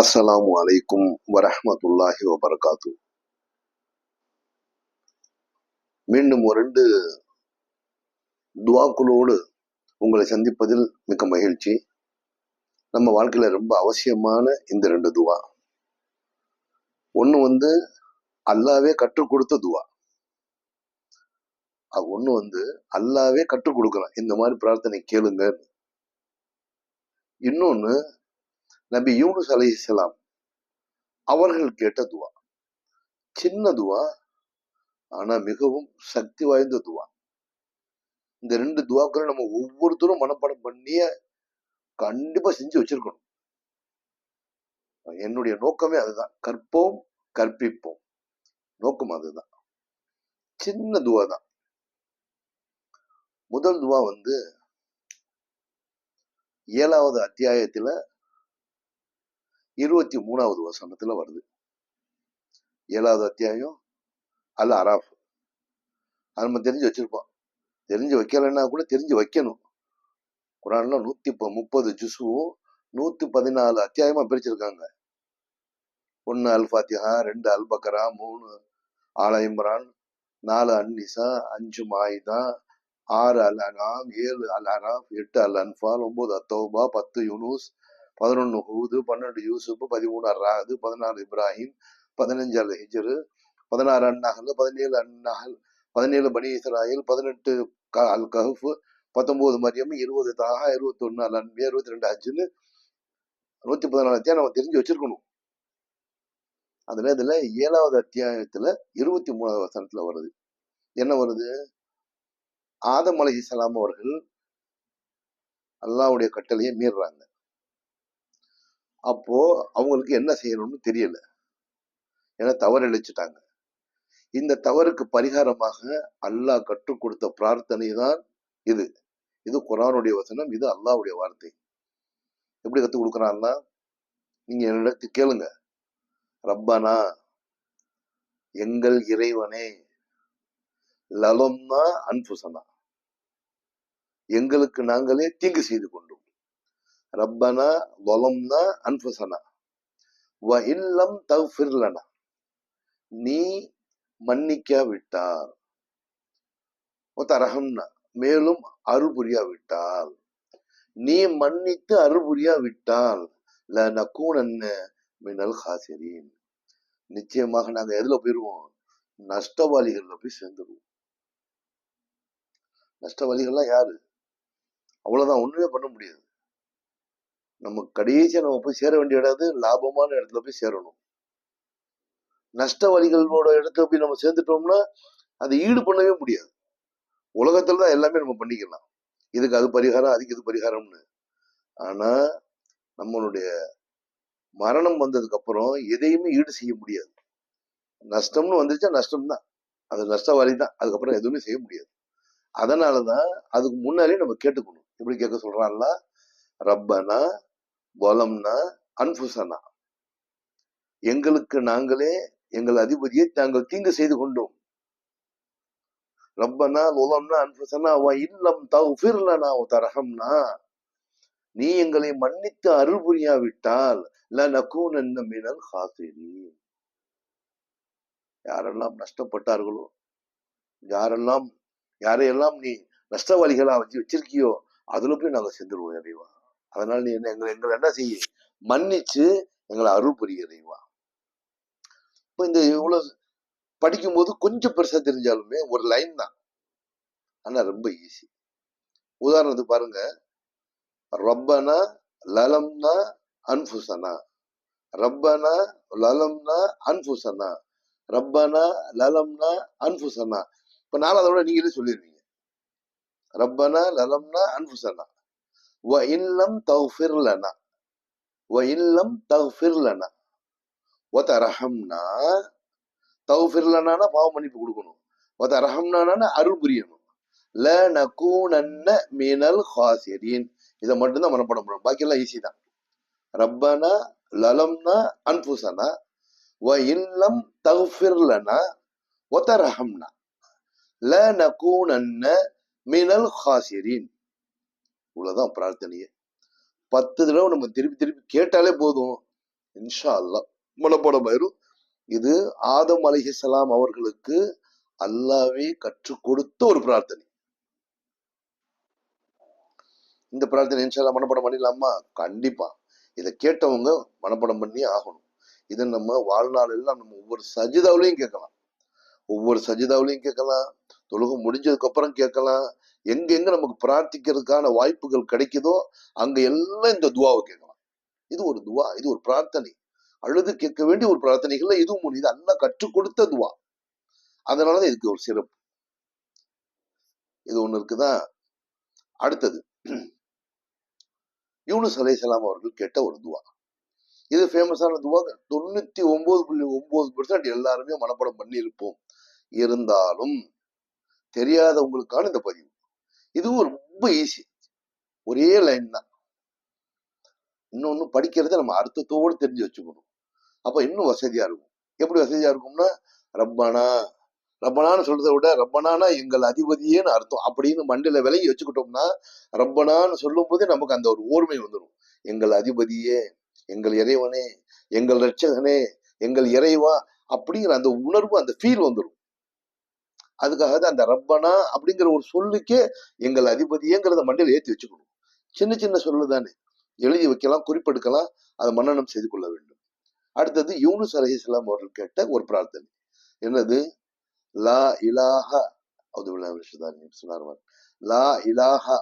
அஸ்ஸலாமு அலைக்கும் வரஹமத்துல்லாஹி வபர்காத்து. மீண்டும் ஒரு ரெண்டு துவாக்குளோடு உங்களை சந்திப்பதில் மிக்க மகிழ்ச்சி. நம்ம வாழ்க்கையில ரொம்ப அவசியமான இந்த ரெண்டு துவா. ஒன்று வந்து அல்லாவே கற்றுக் கொடுத்த துவா. அது ஒன்று வந்து அல்லாவே கற்றுக் கொடுக்கலாம் இந்த மாதிரி பிரார்த்தனை கேளுங்க இன்னொன்று நபி யூனுஸ் அலைஹிஸ்ஸலாம் அவர்கள் கேட்ட துவா. சின்ன துவா ஆனா மிகவும் சக்தி வாய்ந்த துவா. இந்த ரெண்டு துவாக்களை நம்ம ஒவ்வொருத்தரும் மனப்பாடம் பண்ணிய கண்டிப்பா செஞ்சு வச்சிருக்கணும். என்னுடைய நோக்கமே அதுதான். கற்போம் கற்பிப்போம். நோக்கம் அதுதான். சின்ன துவா தான். முதல் துவா வந்து ஏழாவது அத்தியாயத்துல இருபத்தி மூணாவது வசனத்துல வருது. ஏழாவது அத்தியாயம் அல் அராஃப். அது நம்ம தெரிஞ்சு வச்சிருப்போம். தெரிஞ்சு வைக்கலைன்னா கூட தெரிஞ்சு வைக்கணும். குரான்ல நூத்தி முப்பது ஜுசுவும் நூத்தி பதினாலு அத்தியாயமா பிரிச்சிருக்காங்க. ஒன்னு அல் ஃபாத்திஹா ரெண்டு அல் பக்கரா மூணு ஆல இம்ரான் நாலு அன்னிசா அஞ்சு மாயிதா ஆறு அல் அனாம் ஏழு அல் அராஃப் எட்டு அல் அன்பால் ஒன்பது அத்தௌபா பத்து யூனூஸ் பதினொன்னு ஹூது பன்னெண்டு யூசுப் பதிமூணாறு அர் பதினாறு இப்ராஹிம் பதினஞ்சாறு ஹிஜரு பதினாறு அந்நகல் பதினேழு அந்நகல் பதினேழு பனி இஸ்ராயில் பதினெட்டு க- அல் கஹஃப் பத்தொன்பது மரியம் இருபது தாகா இருபத்தொன்னு அல் அன்பியா இருபத்தி ரெண்டு ஹஜ்ஜுன்னு நூற்றி பதினாலு அத்தியாயம் நம்ம தெரிஞ்சு வச்சிருக்கணும். அதில் இதுல ஏழாவது அத்தியாயத்துல இருபத்தி மூணாவது வசனத்தில் வருது. என்ன வருது? ஆதம் சலாம் அவர்கள் அல்லாவுடைய கட்டளையை மீறுறாங்க. அப்போ அவங்களுக்கு என்ன செய்யணும்னு தெரியல. ஏன்னா தவறு இழைச்சிட்டாங்க. இந்த தவறுக்கு பரிகாரமாக அல்லாஹ் கற்றுக் கொடுத்த பிரார்த்தனை தான் இது. இது குரானுடைய வசனம் இது அல்லாஹ்வுடைய வார்த்தை. எப்படி கற்றுக் கொடுக்குறான்னா நீங்க என்னிடத்து கேளுங்க. ரப்பனா எங்கள் இறைவனே லலம்னா அன்புசனா. எங்களுக்கு நாங்களே தீங்கு செய்து கொண்டோம் ரப்பனா வலம்னா அன்புசனா வ இல்லம் தஃபிர்லனா நீ மன்னிக்காவிட்டால். தரகம்னா மேலும் அருள் புரியாவிட்டால். நீ மன்னித்து அருள் புரியாவிட்டால் ல நக்கூனன்னு மினல் ஹாசிரின். நிச்சயமாக நாங்க எதுல போயிருவோம்? நஷ்டவாளிகள்ல போய் சேர்ந்துருவோம். நஷ்டவாளிகள்லாம் யாரு? அவ்வளவுதான் ஒண்ணுமே பண்ண முடியாது. நம்ம கடைசியாக நம்ம போய் சேர வேண்டிய இடம் லாபமான இடத்துல போய் சேரணும். நஷ்டவாளிகளோட இடத்துல போய் நம்ம சேர்ந்துட்டோம்னா அதை ஈடு பண்ணவே முடியாது. உலகத்துல தான் எல்லாமே நம்ம பண்ணிக்கலாம். இதுக்கு அது பரிகாரம் அதுக்கு இது பரிகாரம்னு. ஆனா நம்மளுடைய மரணம் வந்ததுக்கு அப்புறம் எதையுமே ஈடு செய்ய முடியாது. நஷ்டம்னு வந்துருச்சா நஷ்டம் தான். அது நஷ்டவாளி தான். அதுக்கப்புறம் எதுவுமே செய்ய முடியாது. அதனாலதான் அதுக்கு முன்னாலே நம்ம கேட்டுக்கணும். எப்படி கேட்க சொல்றான்ல ரப்பனா பலம்னா அன்புசனா. எங்களுக்கு நாங்களே எங்கள் அதிபதியை நாங்கள் தீங்கு செய்து கொண்டோம். ரப்பனா உலம்னா அன்புசனா அவன் இல்லம் தௌஃபிர்லனா தரஹம்னா நீ எங்களை மன்னித்து அருள் புரியாவிட்டால் லனகூனன்ன மினல் ஹாசிரி யாரெல்லாம் நஷ்டப்பட்டார்களோ யாரெல்லாம் யாரையெல்லாம் நீ நஷ்டவாளிகளா வச்சு வச்சிருக்கியோ அதுல போய் நாங்க செஞ்சிருவோம் இறைவா. அதனால நீ என்ன எங்களை எங்களை என்ன செய்ய? மன்னிச்சு எங்களை அருள் புரிய இறைவா இப்போ இந்த இவ்வளோ படிக்கும்போது கொஞ்சம் பெருசாக தெரிஞ்சாலுமே ஒரு லைன் தான். ஆனால் ரொம்ப ஈஸி உதாரணத்துக்கு பாருங்க. ரப்பனா லலம்னா அன்புசனா. ரப்பனா லலம்னா அன்புசனா. ரப்பனா லலம்னா அன்புசனா. இப்போ நாலாவது விட நீங்களே சொல்லிடுவீங்க. ரப்பனா லலம்னா அன்புசனா. வ இல்லம் தௌஃபிர் வ இல்லம் தௌஃபிர் லனா வ தரஹம்னா தௌஃபிர் மன்னிப்பு கொடுக்கணும் ஒத்த தரஹம்னானா அருள் புரியணும் ல நகூனன்ன மினல் ஹாசிரீன் இதை மட்டும்தான் மனப்படம் பண்ணணும் பாக்கி எல்லாம் ஈஸி தான் ரப்பனா லலம்னா அன்புசனா வ இல்லம் தகுஃபிர்லனா லனா வ ல நகூனன்ன மினல் ஹாசிரீன் இவ்வளவுதான் பிரார்த்தனையே. பத்து தடவை நம்ம திருப்பி திருப்பி கேட்டாலே போதும். இன்ஷா அல்லாஹ் மனப்பாடம் ஆயிரும் இது ஆதம் அலிஹிசலாம் அவர்களுக்கு அல்லாவே கற்றுக் கொடுத்த ஒரு பிரார்த்தனை. இந்த பிரார்த்தனை இன்ஷா அல்லா மனப்பாடம் பண்ணிடலாமா? கண்டிப்பா. இதை கேட்டவங்க மனப்பாடம் பண்ணி ஆகணும். இதை நம்ம வாழ்நாள் எல்லாம் நம்ம ஒவ்வொரு சஜிதாவிலையும் கேட்கலாம். ஒவ்வொரு சஜிதாவிலையும் கேட்கலாம். தொழுகம் முடிஞ்சதுக்கு அப்புறம் கேட்கலாம். எங்க எங்க நமக்கு பிரார்த்திக்கிறதுக்கான வாய்ப்புகள் கிடைக்குதோ அங்க எல்லாம் இந்த துவாவை கேட்கலாம். இது ஒரு துவா இது ஒரு பிரார்த்தனை. அழுது கேட்க வேண்டிய ஒரு பிரார்த்தனைகள்ல இதுவும் ஒண்ணு. இது அல்லாஹ் கற்றுக் கொடுத்த துவா. அதனாலதான் இதுக்கு ஒரு சிறப்பு. இது ஒண்ணு இருக்குதா? அடுத்தது. யூனுஸ் அலைஹிஸ்ஸலாம் அவர்கள் கேட்ட ஒரு துவா. இது ஃபேமஸான துவா தொண்ணூத்தி ஒன்பது புள்ளி ஒன்பது பெர்சன்ட் எல்லாருமே மனப்பாடம் பண்ணி இருப்போம் இருந்தாலும் தெரியாதவங்களுக்கான இந்த பதிவு. இதுவும் ரொம்ப ஈஸி ஒரே லைன் தான். இன்னொன்னு படிக்கிறத நம்ம அர்த்தத்தோடு தெரிஞ்சு வச்சுக்கணும். அப்ப இன்னும் வசதியா இருக்கும். எப்படி வசதியா இருக்கும்னா ரப்பனா ரப்பனான்னு சொல்றதை விட ரப்பனானா எங்கள் அதிபதியேன்னு அர்த்தம். அப்படின்னு மண்டையில விலகி வச்சுக்கிட்டோம்னா ரப்பனான்னு சொல்லும் போதே நமக்கு அந்த ஒரு ஓர்மை வந்துடும் எங்கள் அதிபதியே எங்கள் இறைவனே எங்கள் ரட்சகனே எங்கள் இறைவா அப்படிங்கிற அந்த உணர்வு அந்த ஃபீல் வந்துடும் அதுக்காக தான் அந்த ரப்பனா அப்படிங்கிற ஒரு சொல்லுக்கே எங்கள் அதிபதியேங்கிறத மண்டையில் ஏற்றி வச்சுக்கணும். சின்ன சின்ன சொல்லு தானே எழுதி வைக்கலாம் குறிப்பெடுக்கலாம் அதை மன்னனம் செய்து கொள்ள வேண்டும். அடுத்தது யூனுஸ் இஸ்லாம் அவர்கள் கேட்ட ஒரு பிரார்த்தனை. என்னது? லா இலாஹா சொன்னார் லா இலாஹா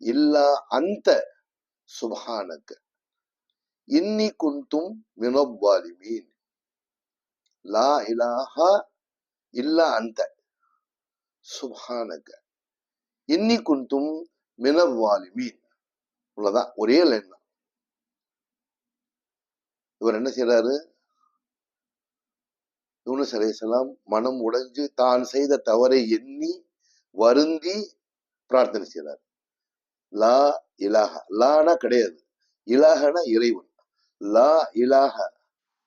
இல்லா அந்த சுபஹானக்க. இன்னி குந்தும் மினவாலிமீன் லா இலாஹா இல்லா அந்த. சுபானக. இன்னி குந்தும் மினவாலிமீன் இவ்வளவுதான் ஒரே லைன் தான். இவர் என்ன செய்யறாரு யூனுஸ் அலைஹிஸ்ஸலாம் மனம் உடைஞ்சு தான் செய்த தவறை எண்ணி வருந்தி பிரார்த்தனை செய்யறார் லா இலாக லானா கிடையாது. இலாகனா இறைவன். லா இலாக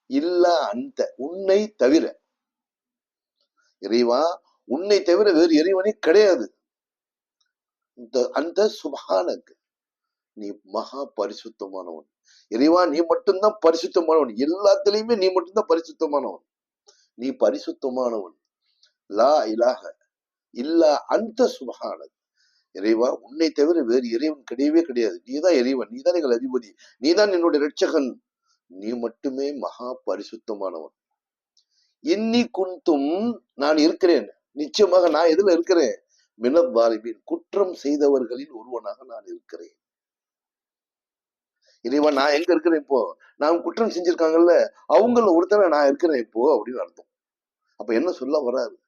இல்லா அந்த உன்னை தவிர. இறைவா உன்னை தவிர வேறு இறைவனே கிடையாது. இந்த அந்த சுபானக்கு நீ மகா பரிசுத்தமானவன். இறைவா நீ மட்டும்தான் பரிசுத்தமானவன். எல்லாத்துலயுமே நீ மட்டும்தான் பரிசுத்தமானவன். நீ பரிசுத்தமானவன். லா இலாக இல்லா அந்த சுபஹானக். இறைவா உன்னை தவிர வேறு இறைவன் கிடையவே கிடையாது. நீதான் இறைவன் நீதான் எங்கள் அதிபதி நீதான் என்னுடைய ரட்சகன் நீ மட்டுமே மகா பரிசுத்தமானவன். இன்னி குந்தும் நான் இருக்கிறேன். நிச்சயமாக நான் எதுல இருக்கிறேன்? மினபாலிபின் குற்றம் செய்தவர்களில் ஒருவனாக நான் இருக்கிறேன். இறைவா நான் எங்க இருக்கிறேன் இப்போ? நான் குற்றம் செஞ்சிருக்காங்கல்ல அவங்கள ஒருத்தனை நான் இருக்கிறேன் இப்போ அப்படின்னு அர்த்தம். அப்ப என்ன சொல்ல வராது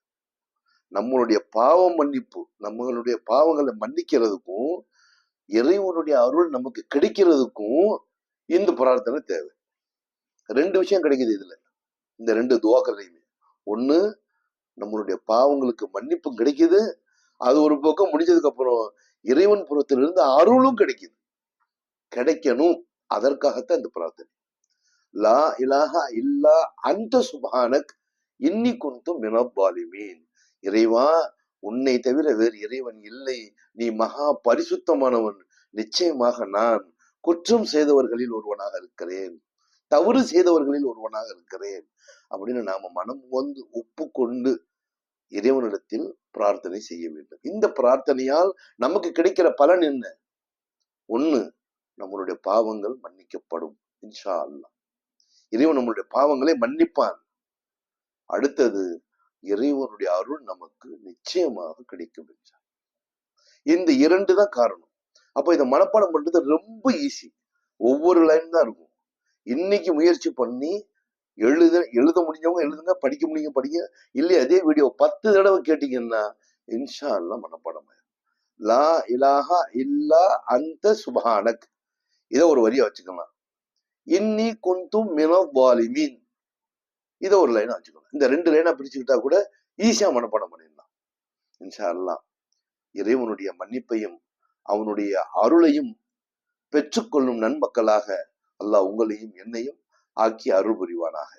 நம்மளுடைய பாவம் மன்னிப்பு நம்மளுடைய பாவங்களை மன்னிக்கிறதுக்கும் இறைவனுடைய அருள் நமக்கு கிடைக்கிறதுக்கும் இந்த பிரார்த்தனை தேவை. ரெண்டு விஷயம் கிடைக்குது இதுல. இந்த ரெண்டு துவாக்கள்லையுமே. ஒண்ணு நம்மளுடைய பாவங்களுக்கு மன்னிப்பும் கிடைக்குது. அது ஒரு பக்கம் முடிஞ்சதுக்கு அப்புறம் இறைவன் புறத்திலிருந்து அருளும் கிடைக்குது. கிடைக்கணும். அதற்காகத்தான் இந்த பிரார்த்தனை. லா இலாஹா இல்லா அந்த சுபானக் இன்னி குந்தும் மினப்பாலிமீன். இறைவா உன்னை தவிர வேறு இறைவன் இல்லை. நீ மகா பரிசுத்தமானவன். நிச்சயமாக நான் குற்றம் செய்தவர்களில் ஒருவனாக இருக்கிறேன். தவறு செய்தவர்களில் ஒருவனாக இருக்கிறேன். அப்படின்னு நாம மனம் வந்து ஒப்புக்கொண்டு இறைவனிடத்தில் பிரார்த்தனை செய்ய வேண்டும். இந்த பிரார்த்தனையால் நமக்கு கிடைக்கிற பலன் என்ன? ஒண்ணு நம்மளுடைய பாவங்கள் மன்னிக்கப்படும். இன்ஷா அல்லாஹ் இறைவன் நம்மளுடைய பாவங்களை மன்னிப்பான். அடுத்தது இறைவனுடைய அருள் நமக்கு நிச்சயமாக கிடைக்கும் என்றார். இந்த இரண்டு தான் காரணம். அப்ப இதை மனப்பாடம் பண்றது ரொம்ப ஈஸி ஒவ்வொரு லைன் தான் இருக்கும். இன்னைக்கு முயற்சி பண்ணி எழுத எழுத முடிஞ்சவங்க எழுதுங்க படிக்க முடியும் படிங்க. இல்லையா அதே வீடியோ பத்து தடவை கேட்டீங்கன்னா இன்ஷா அல்லாஹ் மனப்பாடம் லா இலாஹா இல்லா அந்த சுபஹானக். இதை ஒரு வரியா வச்சுக்கலாம். இன்னி குந்தும் மினவாலிமீன் இதை ஒரு லைனா வச்சுக்கணும் இந்த ரெண்டு லைனா பிரிச்சுக்கிட்டா கூட ஈஸியா மனப்பாடம் பண்ணிடலாம். இன்ஷா அல்லாஹ் இறைவனுடைய மன்னிப்பையும் அவனுடைய அருளையும் பெற்றுக்கொள்ளும் நன்மக்களாக அல்லாஹ் உங்களையும் என்னையும் ஆக்கி அருள் புரிவானாக